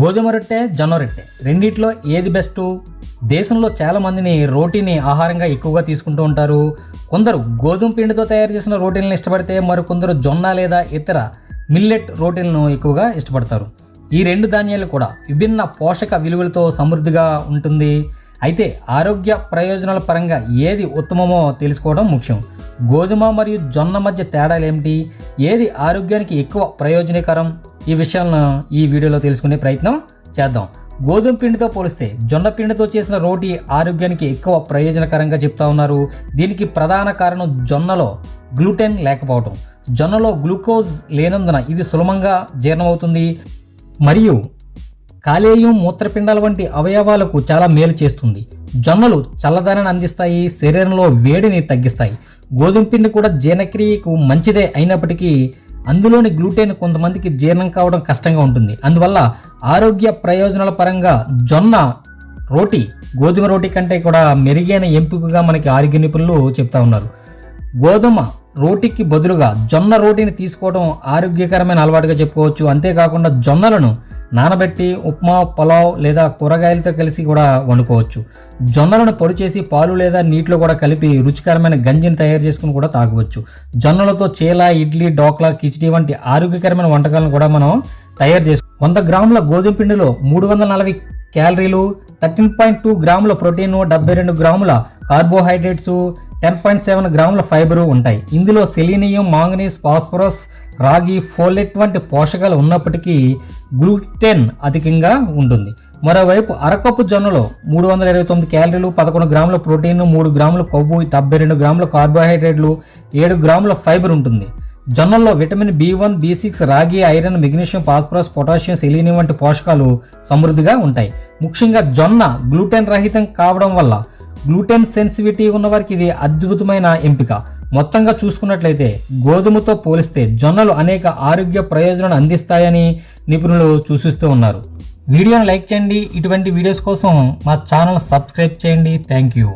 గోధుమ రొట్టె జొన్న రొట్టె. రెండిట్లో ఏది బెస్ట్? దేశంలో చాలా మందిని రోటీని ఆహారంగా ఎక్కువగా తీసుకుంటూ ఉంటారు. కొందరు గోధుమ పిండితో తయారు చేసిన రోటీలను ఇష్టపడితే మరికొందరు జొన్న లేదా ఇతర మిల్లెట్ రోటీలను ఎక్కువగా ఇష్టపడతారు. ఈ రెండు ధాన్యాలు కూడా విభిన్న పోషక విలువలతో సమృద్ధిగా ఉంటుంది. అయితే ఆరోగ్య ప్రయోజనాల పరంగా ఏది ఉత్తమమో తెలుసుకోవడం ముఖ్యం. గోధుమ మరియు జొన్న మధ్య తేడాలు ఏమిటి ఏది ఆరోగ్యానికి ఎక్కువ ప్రయోజనకరం? ఈ విషయాలను ఈ వీడియోలో తెలుసుకునే ప్రయత్నం చేద్దాం. గోధుమ పిండితో పోలిస్తే జొన్న పిండితో చేసిన రోటీ ఆరోగ్యానికి ఎక్కువ ప్రయోజనకరంగా చెప్తా ఉన్నారు. దీనికి ప్రధాన కారణం జొన్నలో గ్లూటెన్ లేకపోవటం. జొన్నలో గ్లూకోజ్ లేనందున ఇది సులభంగా జీర్ణమవుతుంది. మరియు కాలేయం మూత్రపిండాల వంటి అవయవాలకు చాలా మేలు చేస్తుంది. జొన్నలు చల్లదనాన్ని అందిస్తాయి శరీరంలో వేడిని తగ్గిస్తాయి. గోధుమ పిండి కూడా జీర్ణక్రియకు మంచిదే అయినప్పటికీ అందులోని గ్లూటెన్ కొంతమందికి జీర్ణం కావడం కష్టంగా ఉంటుంది. అందువల్ల ఆరోగ్య ప్రయోజనాల పరంగా జొన్న రోటీ గోధుమ రోటీ కంటే కూడా మెరుగైన ఎంపికగా మనకి ఆరోగ్య నిపుణులు చెప్తా ఉన్నారు. గోధుమ రోటీకి బదులుగా జొన్న రోటీని తీసుకోవడం ఆరోగ్యకరమైన అలవాటుగా చెప్పుకోవచ్చు. అంతేకాకుండా జొన్నలను నానబెట్టి ఉప్మా పలావ్ లేదా కూరగాయలతో కలిసి కూడా వండుకోవచ్చు. జొన్నలను పొడి చేసి పాలు లేదా నీటిలో కూడా కలిపి రుచికరమైన గంజిని తయారు చేసుకుని కూడా తాగవచ్చు. జొన్నలతో చీల ఇడ్లీ డోక్లా కిచిడి వంటి ఆరోగ్యకరమైన వంటకాలను కూడా మనం తయారు చేసుకో వంద గ్రాముల గోధుమ పిండిలో మూడు వందల నలభై క్యాలరీలు థర్టీన్ పాయింట్ టూ గ్రాముల ప్రోటీన్ డెబ్బై రెండు గ్రాముల కార్బోహైడ్రేట్స్ టెన్ పాయింట్ సెవెన్ గ్రాముల ఫైబరు ఉంటాయి. ఇందులో సెలీనియం మాంగనీస్ ఫాస్ఫరస్ రాగి ఫోలెట్ వంటి పోషకాలు ఉన్నప్పటికీ గ్లూటెన్ అధికంగా ఉంటుంది. మరోవైపు అరకప్పు జొన్నలో మూడు వందల ఇరవై తొమ్మిది క్యాలరీలు పదకొండు గ్రాముల ప్రోటీన్ మూడు గ్రాముల కొవ్వు డెబ్బై రెండు గ్రాముల కార్బోహైడ్రేట్లు ఏడు గ్రాముల ఫైబర్ ఉంటుంది. జొన్నల్లో vitamin B one B six రాగి iron magnesium phosphorus potassium selenium వంటి పోషకాలు సమృద్ధిగా ఉంటాయి. ముఖ్యంగా జొన్న గ్లూటెన్ రహితం కావడం వల్ల గ్లూటెన్ సెన్సిటివిటీ ఉన్న వారికి ఇది అద్భుతమైన ఎంపిక. మొత్తంగా చూసుకున్నట్లయితే గోధుమతో పోలిస్తే జొన్నలు అనేక ఆరోగ్య ప్రయోజనాలు అందిస్తాయని నిపుణులు సూచిస్తూ ఉన్నారు. వీడియోను లైక్ చేయండి. ఇటువంటి వీడియోస్ కోసం మా ఛానల్ సబ్స్క్రైబ్ చేయండి. Thank you.